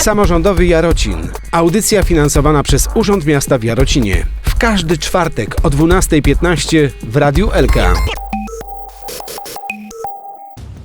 Samorządowy Jarocin. Audycja finansowana przez Urząd Miasta w Jarocinie. W każdy czwartek o 12.15 w Radiu LK.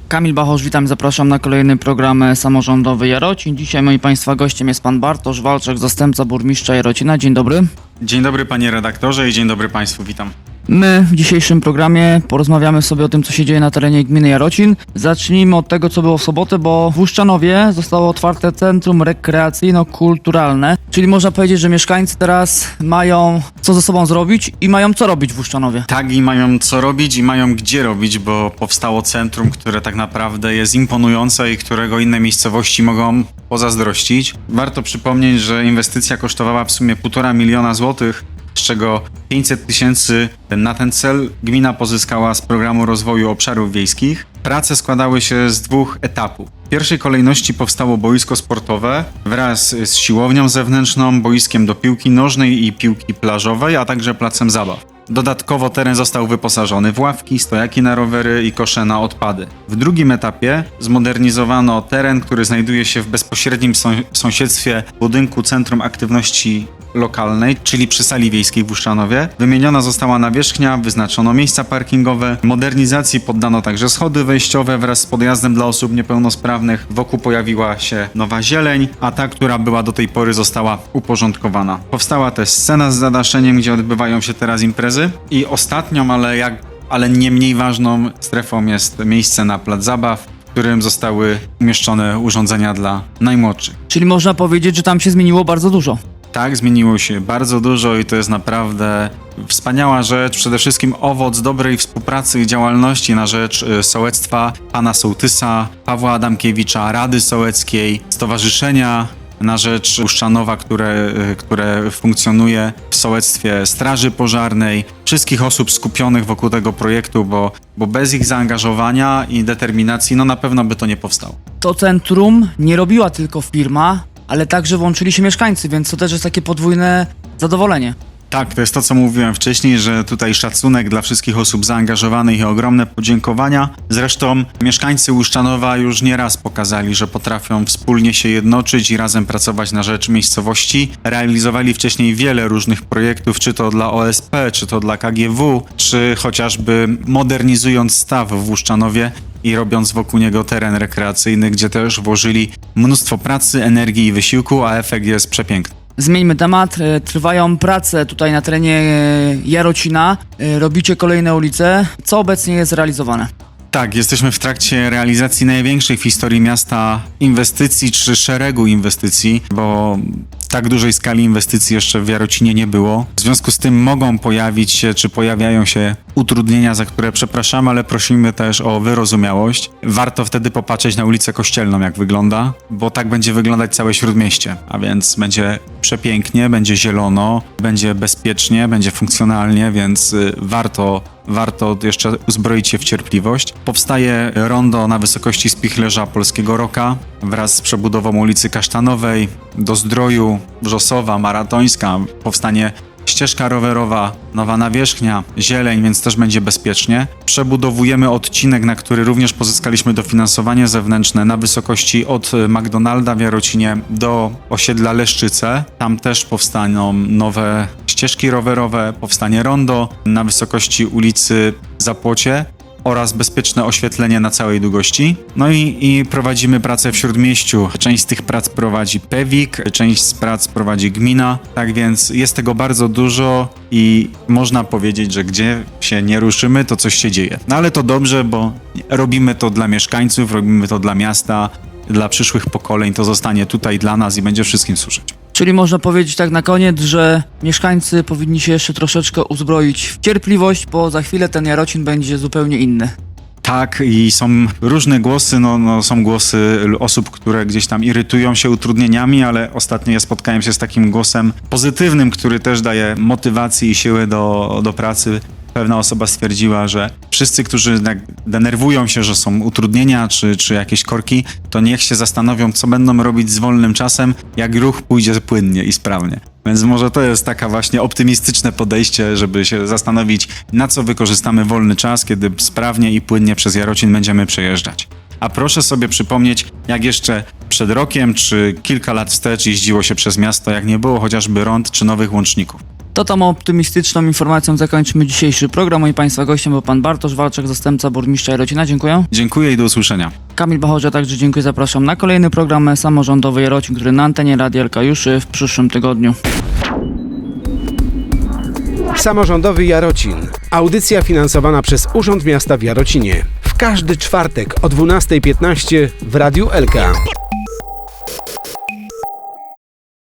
Kamil Bachosz, witam, zapraszam na kolejny program samorządowy Jarocin. Dzisiaj moim Państwa gościem jest Pan Bartosz Walczek, zastępca burmistrza Jarocina. Dzień dobry. Dzień dobry panie redaktorze i dzień dobry państwu, witam. My w dzisiejszym programie porozmawiamy sobie o tym, co się dzieje na terenie gminy Jarocin. Zacznijmy od tego, co było w sobotę, bo w Łuszczanowie zostało otwarte centrum rekreacyjno-kulturalne, czyli można powiedzieć, że mieszkańcy teraz mają co ze sobą zrobić i mają co robić w Łuszczanowie. Tak i mają co robić i mają gdzie robić, bo powstało centrum, które tak naprawdę jest imponujące i którego inne miejscowości mogą pozazdrościć. Warto przypomnieć, że inwestycja kosztowała w sumie 1,5 miliona złotych, z czego 500 tysięcy na ten cel gmina pozyskała z programu rozwoju obszarów wiejskich. Prace składały się z dwóch etapów. W pierwszej kolejności powstało boisko sportowe wraz z siłownią zewnętrzną, boiskiem do piłki nożnej i piłki plażowej, a także placem zabaw. Dodatkowo teren został wyposażony w ławki, stojaki na rowery i kosze na odpady. W drugim etapie zmodernizowano teren, który znajduje się w bezpośrednim sąs- sąsiedztwie budynku Centrum Aktywności Lokalnej, czyli przy sali wiejskiej w Uszczanowie. Wymieniona została nawierzchnia, wyznaczono miejsca parkingowe. Modernizacji poddano także schody wejściowe wraz z podjazdem dla osób niepełnosprawnych. Wokół pojawiła się nowa zieleń, a ta, która była do tej pory została uporządkowana. Powstała też scena z zadaszeniem, gdzie odbywają się teraz imprezy. I ostatnią, ale jak ale nie mniej ważną strefą jest miejsce na plac zabaw, w którym zostały umieszczone urządzenia dla najmłodszych. Czyli można powiedzieć, że tam się zmieniło bardzo dużo. Tak, zmieniło się bardzo dużo i to jest naprawdę wspaniała rzecz. Przede wszystkim owoc dobrej współpracy i działalności na rzecz y, sołectwa pana Sołtysa, Pawła Adamkiewicza, Rady Sołeckiej, Stowarzyszenia na rzecz Uszczanowa, które, y, które funkcjonuje w sołectwie Straży Pożarnej, wszystkich osób skupionych wokół tego projektu, bo, bo bez ich zaangażowania i determinacji, no na pewno by to nie powstało. To centrum nie robiła tylko firma, ale także włączyli się mieszkańcy, więc to też jest takie podwójne zadowolenie. Tak, to jest to, co mówiłem wcześniej, że tutaj szacunek dla wszystkich osób zaangażowanych i ogromne podziękowania. Zresztą mieszkańcy Łuszczanowa już nieraz pokazali, że potrafią wspólnie się jednoczyć i razem pracować na rzecz miejscowości. Realizowali wcześniej wiele różnych projektów, czy to dla OSP, czy to dla KGW, czy chociażby modernizując staw w Łuszczanowie i robiąc wokół niego teren rekreacyjny, gdzie też włożyli mnóstwo pracy, energii i wysiłku, a efekt jest przepiękny. Zmieńmy temat. E, Trwają prace tutaj na terenie e, Jarocina. E, Robicie kolejne ulice. Co obecnie jest realizowane? Tak, jesteśmy w trakcie realizacji największej w historii miasta inwestycji, czy szeregu inwestycji, bo tak dużej skali inwestycji jeszcze w Jarocinie nie było. W związku z tym mogą pojawić się, czy pojawiają się utrudnienia, za które przepraszamy, ale prosimy też o wyrozumiałość. Warto wtedy popatrzeć na ulicę Kościelną, jak wygląda, bo tak będzie wyglądać całe Śródmieście, a więc będzie przepięknie, będzie zielono, będzie bezpiecznie, będzie funkcjonalnie, więc y, warto warto jeszcze uzbroić się w cierpliwość. Powstaje rondo na wysokości spichlerza Polskiego Roka wraz z przebudową ulicy Kasztanowej, do Zdroju, Wrzosowa, Maratońska. Powstanie ścieżka rowerowa, nowa nawierzchnia, zieleń, więc też będzie bezpiecznie. Przebudowujemy odcinek, na który również pozyskaliśmy dofinansowanie zewnętrzne na wysokości od McDonalda w Jarocinie do osiedla Leszczyce. Tam też powstaną nowe ścieżki rowerowe, powstanie rondo na wysokości ulicy Zapłocie oraz bezpieczne oświetlenie na całej długości. No i, i prowadzimy pracę w Śródmieściu. Część z tych prac prowadzi PEWIK, część z prac prowadzi gmina, tak więc jest tego bardzo dużo i można powiedzieć, że gdzie się nie ruszymy, to coś się dzieje. No ale to dobrze, bo robimy to dla mieszkańców, robimy to dla miasta, dla przyszłych pokoleń, to zostanie tutaj dla nas i będzie wszystkim służyć. Czyli można powiedzieć tak na koniec, że mieszkańcy powinni się jeszcze troszeczkę uzbroić w cierpliwość, bo za chwilę ten Jarocin będzie zupełnie inny. Tak, i są różne głosy, no, no, są głosy osób, które gdzieś tam irytują się utrudnieniami, ale ostatnio ja spotkałem się z takim głosem pozytywnym, który też daje motywację i siłę do, do pracy. Pewna osoba stwierdziła, że wszyscy, którzy denerwują się, że są utrudnienia czy, czy jakieś korki, to niech się zastanowią, co będą robić z wolnym czasem, jak ruch pójdzie płynnie i sprawnie. Więc może to jest taka właśnie optymistyczne podejście, żeby się zastanowić, na co wykorzystamy wolny czas, kiedy sprawnie i płynnie przez Jarocin będziemy przejeżdżać. A proszę sobie przypomnieć, jak jeszcze przed rokiem, czy kilka lat wstecz jeździło się przez miasto, jak nie było chociażby rond czy nowych łączników. To tam optymistyczną informacją zakończymy dzisiejszy program. Moi Państwa gościem był Pan Bartosz Walczak, zastępca burmistrza Jarocina. Dziękuję. Dziękuję i do usłyszenia. Kamil Bachorza także dziękuję. Zapraszam na kolejny program samorządowy Jarocin, który na antenie Radia LK już w przyszłym tygodniu. Samorządowy Jarocin. Audycja finansowana przez Urząd Miasta w Jarocinie. W każdy czwartek o 12.15 w Radiu LK.